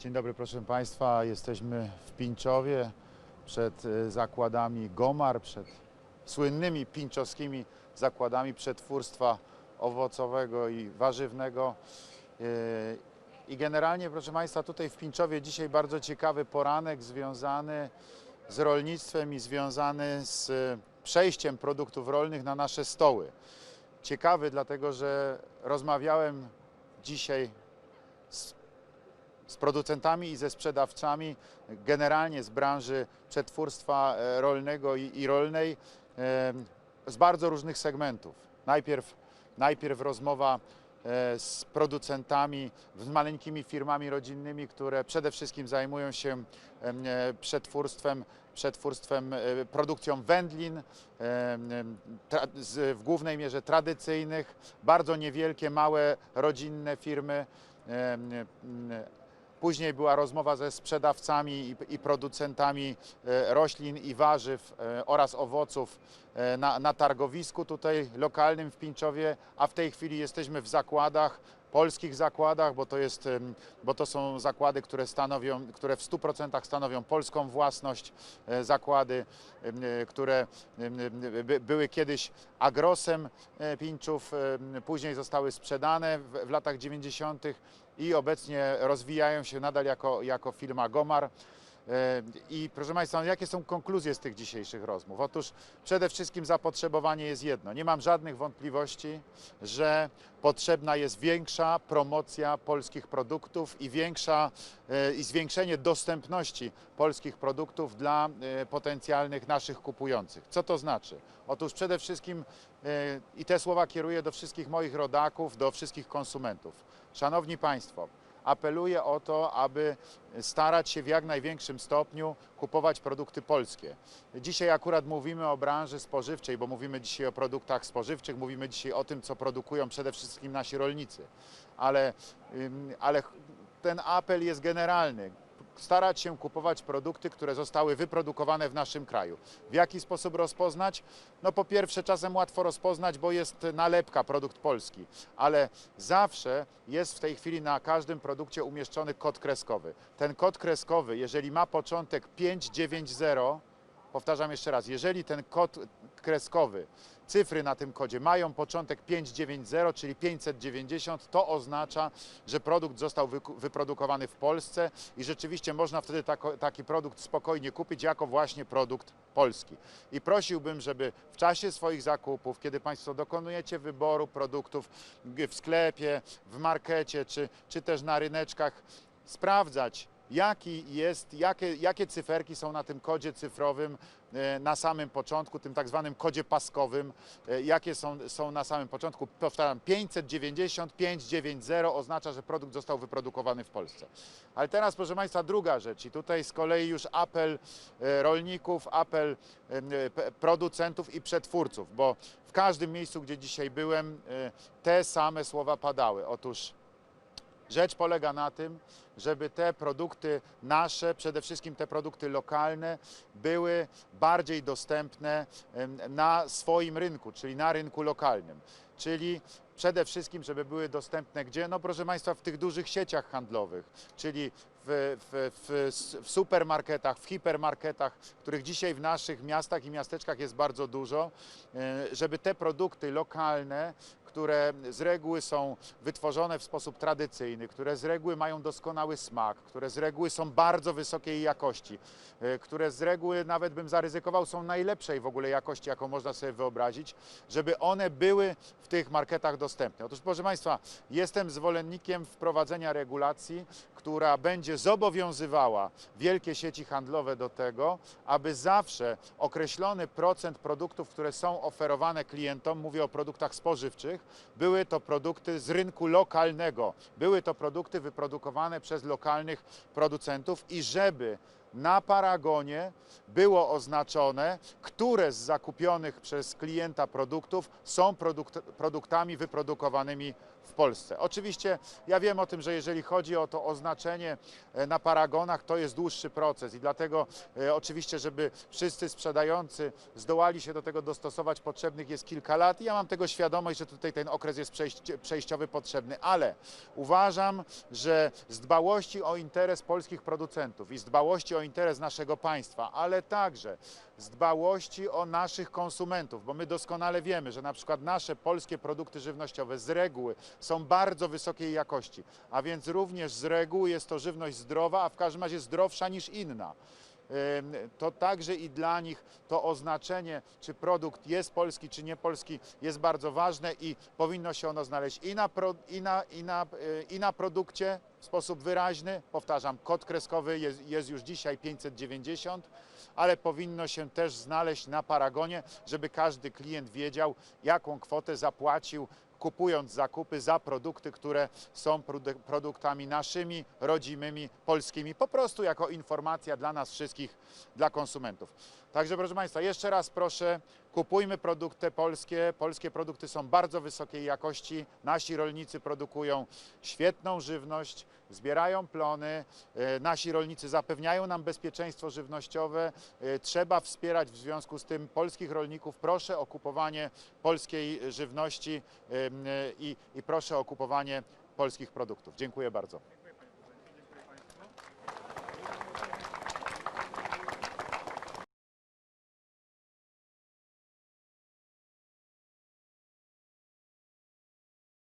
Dzień dobry proszę Państwa, jesteśmy w Pińczowie przed e, zakładami Gomar, przed słynnymi pińczowskimi zakładami przetwórstwa owocowego i warzywnego. E, I generalnie proszę Państwa tutaj w Pińczowie dzisiaj bardzo ciekawy poranek związany z rolnictwem i związany z przejściem produktów rolnych na nasze stoły. Ciekawy dlatego, że rozmawiałem dzisiaj z producentami i ze sprzedawcami, generalnie z branży przetwórstwa e, rolnego i, i rolnej, e, z bardzo różnych segmentów. Najpierw, najpierw rozmowa e, z producentami, z maleńkimi firmami rodzinnymi, które przede wszystkim zajmują się em, przetwórstwem, przetwórstwem, produkcją wędlin, w głównej mierze tradycyjnych, bardzo niewielkie, małe, rodzinne firmy. Później była rozmowa ze sprzedawcami i, producentami e, roślin i warzyw e, oraz owoców e, na, na targowisku tutaj lokalnym w Pińczowie, a w tej chwili jesteśmy w zakładach, polskich zakładach, bo to, jest, bo to są zakłady, które, stanowią, które w 100% stanowią polską własność, zakłady, które były kiedyś agrosem Pińczów, później zostały sprzedane w latach 90 i obecnie rozwijają się nadal jako, jako firma Gomar. E, I proszę Państwa, jakie są konkluzje z tych dzisiejszych rozmów? Otóż przede wszystkim zapotrzebowanie jest jedno. Nie mam żadnych wątpliwości, że potrzebna jest większa promocja polskich produktów i większa e, i zwiększenie dostępności polskich produktów dla e, potencjalnych naszych kupujących. Co to znaczy? Otóż przede wszystkim i te słowa kieruję do wszystkich moich rodaków, do wszystkich konsumentów. Szanowni Państwo, apeluję o to, aby starać się w jak największym stopniu kupować produkty polskie. Dzisiaj akurat mówimy o branży spożywczej, bo mówimy dzisiaj o produktach spożywczych, mówimy dzisiaj o tym, co produkują przede wszystkim nasi rolnicy, ale, ale ten apel jest generalny. Starać się kupować produkty, które zostały wyprodukowane w naszym kraju. W jaki sposób rozpoznać? No po pierwsze, czasem łatwo rozpoznać, bo jest nalepka produkt polski, ale zawsze jest w tej chwili na każdym produkcie umieszczony kod kreskowy. Ten kod kreskowy, jeżeli ma początek 590, powtarzam jeszcze raz, jeżeli ten kod kreskowy, cyfry na tym kodzie mają początek 590, czyli 590, to oznacza, że produkt został wyprodukowany w Polsce i rzeczywiście można wtedy taki produkt spokojnie kupić jako właśnie produkt polski. I prosiłbym, żeby w czasie swoich zakupów, kiedy Państwo dokonujecie wyboru produktów w sklepie, w markecie czy, czy też na ryneczkach, sprawdzać, jaki jest, jakie, jakie cyferki są na tym kodzie cyfrowym e, na samym początku, tym tak zwanym kodzie paskowym, e, jakie są, są na samym początku. Powtarzam, 590, 590 oznacza, że produkt został wyprodukowany w Polsce. Ale teraz, proszę Państwa, druga rzecz i tutaj z kolei już apel e, rolników, apel producentów i przetwórców, bo w każdym miejscu, gdzie dzisiaj byłem, te same słowa padały. Otóż Rzecz polega na tym, żeby te produkty nasze, przede wszystkim te produkty lokalne, były bardziej dostępne na swoim rynku, czyli na rynku lokalnym. Czyli przede wszystkim, żeby były dostępne gdzie? No proszę Państwa, w tych dużych sieciach handlowych, czyli w, w, w, w supermarketach, w hipermarketach, których dzisiaj w naszych miastach i miasteczkach jest bardzo dużo, e, żeby te produkty lokalne, które z reguły są wytworzone w sposób tradycyjny, które z reguły mają doskonały smak, które z reguły są bardzo wysokiej jakości, e, które z reguły nawet bym zaryzykował są najlepszej w ogóle jakości, jaką można sobie wyobrazić, żeby one były w tych marketach dostępne. Otóż proszę Państwa, jestem zwolennikiem wprowadzenia regulacji, która będzie zobowiązywała wielkie sieci handlowe do tego, aby zawsze określony procent produktów, które są oferowane klientom, mówię o produktach spożywczych, były to produkty z rynku lokalnego, były to produkty wyprodukowane przez lokalnych producentów i żeby na paragonie było oznaczone, które z zakupionych przez klienta produktów są produkt, produktami wyprodukowanymi w Polsce. Oczywiście ja wiem o tym, że jeżeli chodzi o to oznaczenie e, na paragonach, to jest dłuższy proces i dlatego e, oczywiście, żeby wszyscy sprzedający zdołali się do tego dostosować, potrzebnych jest kilka lat i ja mam tego świadomość, że tutaj ten okres jest przejściowy potrzebny, ale uważam, że z dbałości o interes polskich producentów i z dbałości o interes naszego państwa, ale także z dbałości o naszych konsumentów, bo my doskonale wiemy, że na przykład nasze polskie produkty żywnościowe z reguły są bardzo wysokiej jakości, a więc również z reguły jest to żywność zdrowa, a w każdym razie zdrowsza niż inna. To także i dla nich to oznaczenie, czy produkt jest polski, czy nie polski, jest bardzo ważne i powinno się ono znaleźć i na, pro, i na, i na, y, i na produkcie w sposób wyraźny. Powtarzam, kod kreskowy jest, jest już dzisiaj 590, ale powinno się też znaleźć na paragonie, żeby każdy klient wiedział, jaką kwotę zapłacił kupując zakupy za produkty, które są produ- produktami naszymi, rodzimymi, polskimi, po prostu jako informacja dla nas wszystkich, dla konsumentów. Także proszę Państwa, jeszcze raz proszę, kupujmy produkty polskie. Polskie produkty są bardzo wysokiej jakości. Nasi rolnicy produkują świetną żywność, zbierają plony. e, Nasi rolnicy zapewniają nam bezpieczeństwo żywnościowe. E, Trzeba wspierać w związku z tym polskich rolników. Proszę o kupowanie polskiej żywności e, i, i proszę o kupowanie polskich produktów. Dziękuję bardzo.